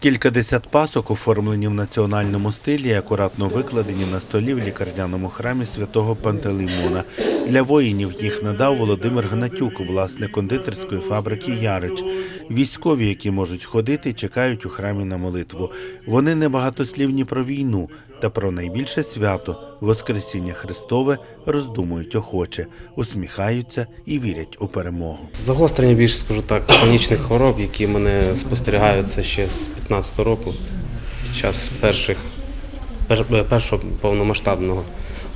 Кількадесят пасок, оформлені в національному стилі, акуратно викладені на столі в лікарняному храмі святого Пантелеймона. Для воїнів їх надав Володимир Гнатюк, власник кондитерської фабрики Ярич. Військові, які можуть ходити, чекають у храмі на молитву. Вони небагатослівні про війну та про найбільше свято Воскресіння Христове роздумують охоче, усміхаються і вірять у перемогу. Загострення більше, скажу так, хронічних хвороб, які мене спостерігаються ще з 15 року, під час перших, пер- першого повномасштабного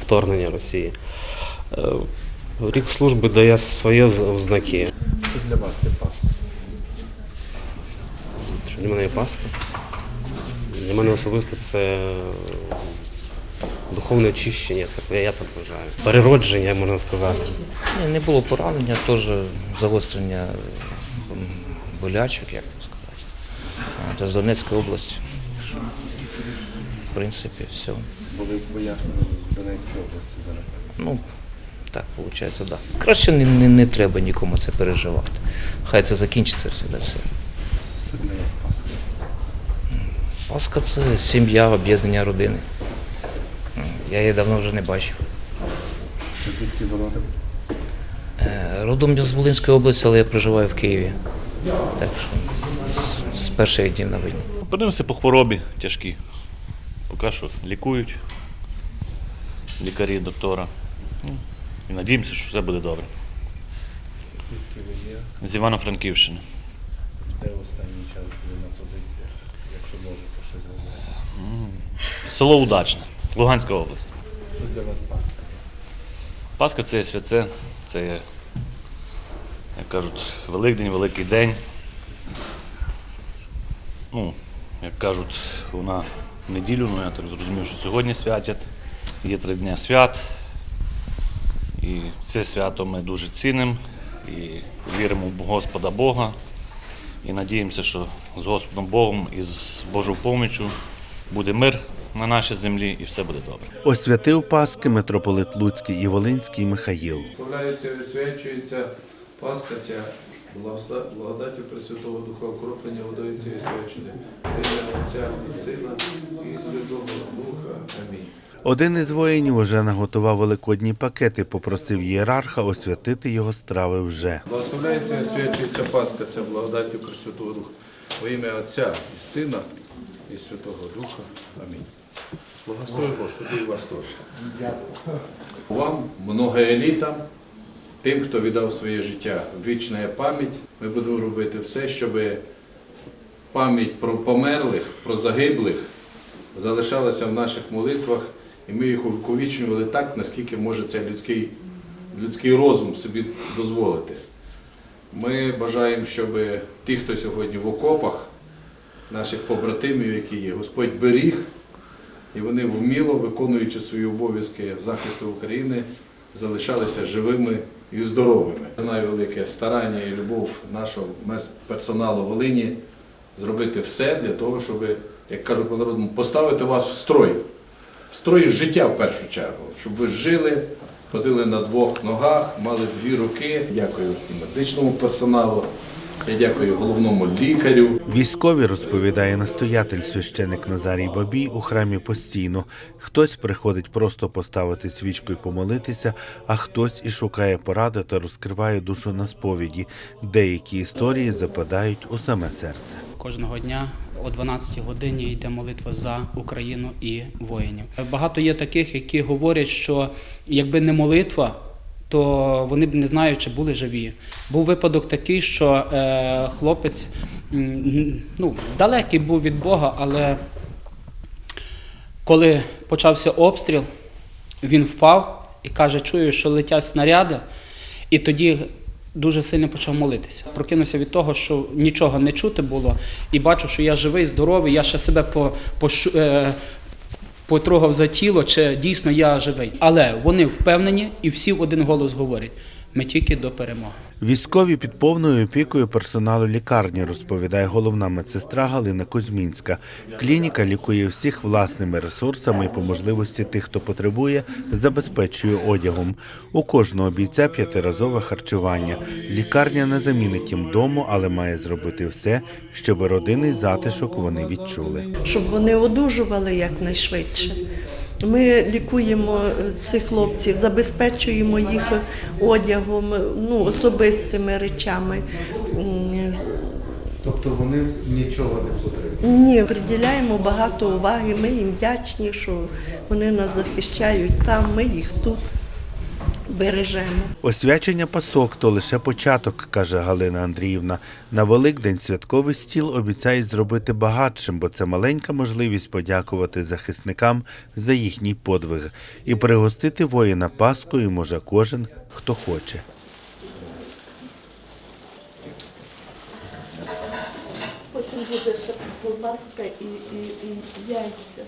вторгнення Росії. Е, Рік служби дає своє знаки. Що для вас є паска? Що для мене є Пасха. Для мене особисто це духовне очищення, так, я так вважаю. Переродження, можна сказати. Ні, не було поранення, теж загострення болячок, як сказати. Це з Донецької області. В принципі, все. Були в боях в Донецькій області зараз. Ну, так, виходить, так. Да. Краще не, не, не треба нікому це переживати. Хай це закінчиться всегда все. Що для вас паска? Пасха це сім'я, об'єднання родини. Я її давно вже не бачив. Звідки ви родом? Е, Родом я з Волинської області, але я проживаю в Києві. Так що з, з перших днів на війні. Подивимося по хворобі тяжкі. Поки що лікують лікарі, доктора. І надіємося, що все буде добре. З Івано-Франківщини. Де останній час були на позиціях? Якщо можете щось говорити. Село Удачне, Луганська область. Що для вас паска? Пасха це є святе, це є, як кажуть, Великдень, Великий день. Ну, як кажуть, вона неділю, ну я так зрозумів, що сьогодні святять. Є три дні свят. І це свято ми дуже цінимо і віримо в Господа Бога. І надіємося, що з Господом Богом і з Божою поміччю буде мир на нашій землі і все буде добре. Освятив Паски митрополит Луцький і Волинський Михаїл. Славляється і освячується Пасха ця благодаттю Пресвятого Духа окроплення водою цієї свячення. Отця і Сина і Святого Духа. Амінь. Один із воїнів уже наготував великодні пакети, попросив ієрарха освятити його страви вже. Благословляється і освячується Пасха ця благодаттю Пресвятого Духа. Во ім'я Отця і Сина і Святого Духа. Амінь. Благослови Господи і вас теж. Вам, многоелітам, тим, хто віддав своє життя, вічна пам'ять. Ми будемо робити все, щоб пам'ять про померлих, про загиблих залишалася в наших молитвах, і ми їх увіковічнювали так, наскільки може це людський, людський розум собі дозволити. Ми бажаємо, щоб ті, хто сьогодні в окопах, наших побратимів, які є, Господь беріг, і вони вміло, виконуючи свої обов'язки захисту України, залишалися живими і здоровими. Я знаю велике старання і любов нашого персоналу Волині зробити все для того, щоб, як кажуть по народному, поставити вас в строй. В строї життя в першу чергу, щоб ви жили, ходили на двох ногах, мали дві руки. Дякую і медичному персоналу, я дякую головному лікарю. Військові розповідає настоятель священик Назарій Бабій у храмі постійно. Хтось приходить просто поставити свічку і помолитися, а хтось і шукає поради та розкриває душу на сповіді. Деякі історії западають у саме серце. Кожного дня о 12 годині йде молитва за Україну і воїнів. Багато є таких, які говорять, що якби не молитва, то вони б не знають, чи були живі. Був випадок такий, що е, хлопець ну, далекий був від Бога, але коли почався обстріл, він впав і каже, чую, що летять снаряди, і тоді дуже сильно почав молитися. Прокинувся від того, що нічого не чути було, і бачу, що я живий, здоровий, я ще себе по, по, е, потрогав за тіло, чи дійсно я живий. Але вони впевнені і всі в один голос говорять: ми тільки до перемоги. Військові під повною опікою персоналу лікарні, розповідає головна медсестра Галина Кузьмінська. Клініка лікує всіх власними ресурсами і по можливості тих, хто потребує, забезпечує одягом. У кожного бійця п'ятиразове харчування. Лікарня не замінить їм дому, але має зробити все, щоб родинний затишок вони відчули. щоб вони одужували якнайшвидше. Ми лікуємо е, цих хлопців, забезпечуємо їх одягом, ну, особистими речами. Тобто вони нічого не потребують. Ні, приділяємо багато уваги. Ми їм вдячні, що вони нас захищають там, ми їх тут бережемо. Освячення пасок то лише початок, каже Галина Андріївна. На Великдень святковий стіл обіцяє зробити багатшим, бо це маленька можливість подякувати захисникам за їхній подвиг. І пригостити воїна Паскою може кожен, хто хоче. Потім буде ще колбаска і, і, і яйця.